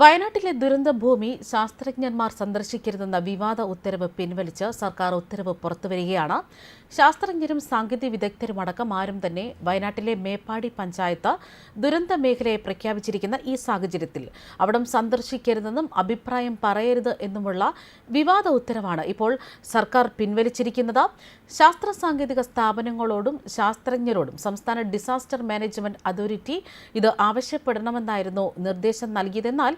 വയനാട്ടിലെ ദുരന്ത ഭൂമി ശാസ്ത്രജ്ഞന്മാർ സന്ദർശിക്കരുതെന്ന വിവാദ ഉത്തരവ് പിൻവലിച്ച് സർക്കാർ ഉത്തരവ് പുറത്തുവരികയാണ്. ശാസ്ത്രജ്ഞരും സാങ്കേതിക വിദഗ്ധരും അടക്കം ആരും തന്നെ വയനാട്ടിലെ മേപ്പാടി പഞ്ചായത്ത് ദുരന്ത മേഖലയെ പ്രഖ്യാപിച്ചിരിക്കുന്ന ഈ സാഹചര്യത്തിൽ അവിടം സന്ദർശിക്കരുതെന്നും അഭിപ്രായം പറയരുത് എന്നുമുള്ള വിവാദ ഉത്തരവാണ് ഇപ്പോൾ സർക്കാർ പിൻവലിച്ചിരിക്കുന്നത്. ശാസ്ത്ര സാങ്കേതിക സ്ഥാപനങ്ങളോടും ശാസ്ത്രജ്ഞരോടും സംസ്ഥാന ഡിസാസ്റ്റർ മാനേജ്മെന്റ് അതോറിറ്റി ഇത് ആവശ്യപ്പെടണമെന്നായിരുന്നു നിർദ്ദേശം നൽകിയതെന്നാൽ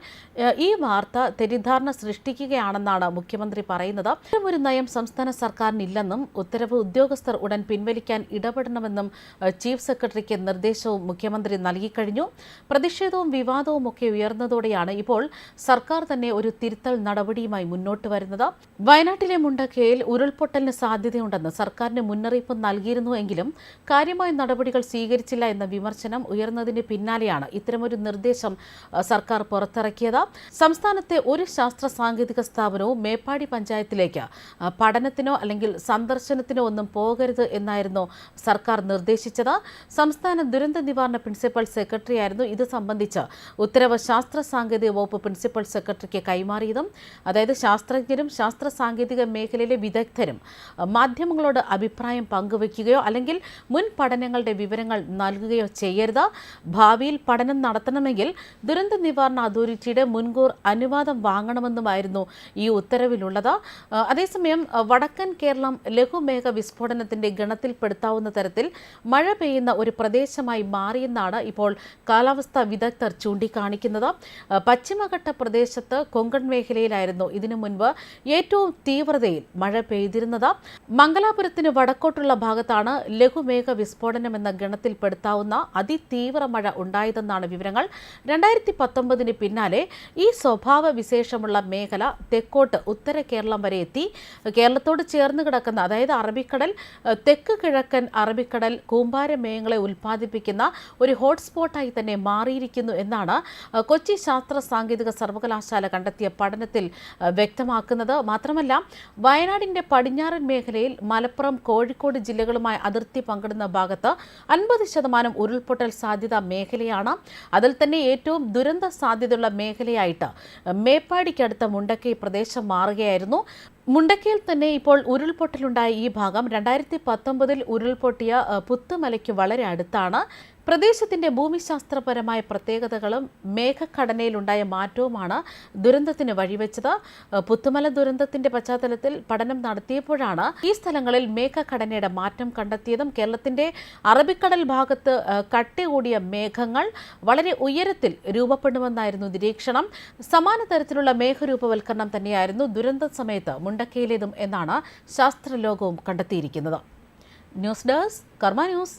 ഈ വാർത്ത തെറ്റിദ്ധാരണ സൃഷ്ടിക്കുകയാണെന്നാണ് മുഖ്യമന്ത്രി പറയുന്നത്. ഒരു നയം സംസ്ഥാന സർക്കാരിനില്ലെന്നും ഉത്തരവ് ഉദ്യോഗസ്ഥർ ഉടൻ പിൻവലിക്കാൻ ഇടപെടണമെന്നും ചീഫ് സെക്രട്ടറിക്ക് നിർദ്ദേശവും മുഖ്യമന്ത്രി നൽകിക്കഴിഞ്ഞു. പ്രതിഷേധവും വിവാദവും ഒക്കെ ഉയർന്നതോടെയാണ് ഇപ്പോൾ സർക്കാർ തന്നെ ഒരു തിരുത്തൽ നടപടിയുമായി മുന്നോട്ട് വരുന്നത്. വയനാട്ടിലെ മുണ്ടക്കയിൽ ഉരുൾപൊട്ടലിന് സാധ്യതയുണ്ടെന്ന് സർക്കാരിന് മുന്നറിയിപ്പ് നൽകിയിരുന്നു എങ്കിലും കാര്യമായ നടപടികൾ സ്വീകരിച്ചില്ല എന്ന വിമർശനം ഉയർന്നതിന് പിന്നാലെയാണ് ഇത്തരമൊരു നിർദ്ദേശം സർക്കാർ സർക്കാർ പുറത്തിറക്കിയത് സംസ്ഥാനത്തെ ഒരു ശാസ്ത്ര സാങ്കേതിക സ്ഥാപനവും മേപ്പാടി പഞ്ചായത്തിലേക്ക് പഠനത്തിനോ അല്ലെങ്കിൽ സന്ദർശനത്തിനോ ഒന്നും പോകരുത് എന്നായിരുന്നു സർക്കാർ നിർദ്ദേശിച്ചത്. സംസ്ഥാന ദുരന്ത നിവാരണ പ്രിൻസിപ്പൽ സെക്രട്ടറി ആയിരുന്നു ഇത് സംബന്ധിച്ച് ഉത്തരവ് ശാസ്ത്ര സാങ്കേതിക വകുപ്പ് പ്രിൻസിപ്പൽ സെക്രട്ടറിക്ക് കൈമാറിയതും അതായത് ശാസ്ത്രജ്ഞരും ശാസ്ത്ര സാങ്കേതിക മേഖലയിലെ വിദഗ്ധരും മാധ്യമങ്ങളോട് അഭിപ്രായം പങ്കുവയ്ക്കുകയോ അല്ലെങ്കിൽ മുൻ പഠനങ്ങളുടെ വിവരങ്ങൾ നൽകുകയോ ചെയ്യരുത്. ഭാവിയിൽ പഠനം നടത്തണമെങ്കിൽ ദുരന്ത നിവാരണ അതോറിറ്റിയുടെ മുൻകൂർ അനുവാദം വാങ്ങണമെന്നുമായിരുന്നു ഈ ഉത്തരവിലുള്ളത്. അതേസമയം വടക്കൻ കേരളം ലഘുമേഘ വിസ്ഫോടനത്തിന്റെ ഗണത്തിൽപ്പെടുത്താവുന്ന തരത്തിൽ മഴ പെയ്യുന്ന ഒരു പ്രദേശമായി മാറിയെന്നാണ് ഇപ്പോൾ കാലാവസ്ഥാ വിദഗ്ധർ ചൂണ്ടിക്കാണിക്കുന്നത്. പശ്ചിമഘട്ട പ്രദേശത്ത് കൊങ്കൺ മേഖലയിലായിരുന്നു ഇതിനു മുൻപ് ഏറ്റവും തീവ്രതയിൽ മഴ പെയ്തിരുന്നത്. മംഗലാപുരത്തിന് വടക്കോട്ടുള്ള ഭാഗത്താണ് ലഘുമേഘ വിസ്ഫോടനം എന്ന ഗണത്തിൽപ്പെടുത്താവുന്ന അതിതീവ്ര മഴ ഉണ്ടായതെന്നാണ് വിവരങ്ങൾ. രണ്ടായിരത്തി പത്തൊമ്പതിന് പിന്നാലെ ഈ സ്വഭാവ വിശേഷമുള്ള മേഖല തെക്കോട്ട് ഉത്തര കേരളം വരെ എത്തി. കേരളത്തോട് ചേർന്ന് കിടക്കുന്ന അതായത് അറബിക്കടൽ തെക്ക് കിഴക്കൻ അറബിക്കടൽ കൂമ്പാരമേയങ്ങളെ ഉൽപ്പാദിപ്പിക്കുന്ന ഒരു ഹോട്ട്സ്പോട്ടായി തന്നെ മാറിയിരിക്കുന്നു എന്നാണ് കൊച്ചി ശാസ്ത്ര സാങ്കേതിക സർവകലാശാല കണ്ടെത്തിയ പഠനത്തിൽ വ്യക്തമാക്കുന്നത്. മാത്രമല്ല വയനാടിന്റെ പടിഞ്ഞാറൻ മേഖലയിൽ മലപ്പുറം കോഴിക്കോട് ജില്ലകളുമായി അതിർത്തി പങ്കിടുന്ന ഭാഗത്ത് അൻപത് ശതമാനം ഉരുൾപൊട്ടൽ സാധ്യത മേഖലയാണ്. അതിൽ തന്നെ ഏറ്റവും ദുരന്ത സാധ്യതയുള്ള മേഖലയായിട്ട്. മേപ്പാടിക്കടുത്ത മുണ്ടക്കൈ പ്രദേശം മാറുകയായിരുന്നു. മുണ്ടക്കയിൽ തന്നെ ഇപ്പോൾ ഉരുൾപൊട്ടലുണ്ടായ ഈ ഭാഗം രണ്ടായിരത്തി പത്തൊമ്പതിൽ ഉരുൾപൊട്ടിയ പുത്തുമലയ്ക്ക് വളരെ അടുത്താണ്. പ്രദേശത്തിന്റെ ഭൂമിശാസ്ത്രപരമായ പ്രത്യേകതകളും മേഘഘടനയിലുണ്ടായ മാറ്റവുമാണ് ദുരന്തത്തിന് വഴിവെച്ചത്. പുത്തുമല ദുരന്തത്തിന്റെ പശ്ചാത്തലത്തിൽ പഠനം നടത്തിയപ്പോഴാണ് ഈ സ്ഥലങ്ങളിൽ മേഘഘടനയുടെ മാറ്റം കണ്ടെത്തിയതും കേരളത്തിന്റെ അറബിക്കടൽ ഭാഗത്ത് കട്ടി കൂടിയ മേഘങ്ങൾ വളരെ ഉയരത്തിൽ രൂപപ്പെടുമെന്നായിരുന്നു നിരീക്ഷണം. സമാന തരത്തിലുള്ള മേഘരൂപവൽക്കരണം തന്നെയായിരുന്നു ദുരന്ത സമയത്ത് മുണ്ടക്കയിലേതും എന്നാണ് ശാസ്ത്രലോകവും കണ്ടെത്തിയിരിക്കുന്നത്. News desk Karma news.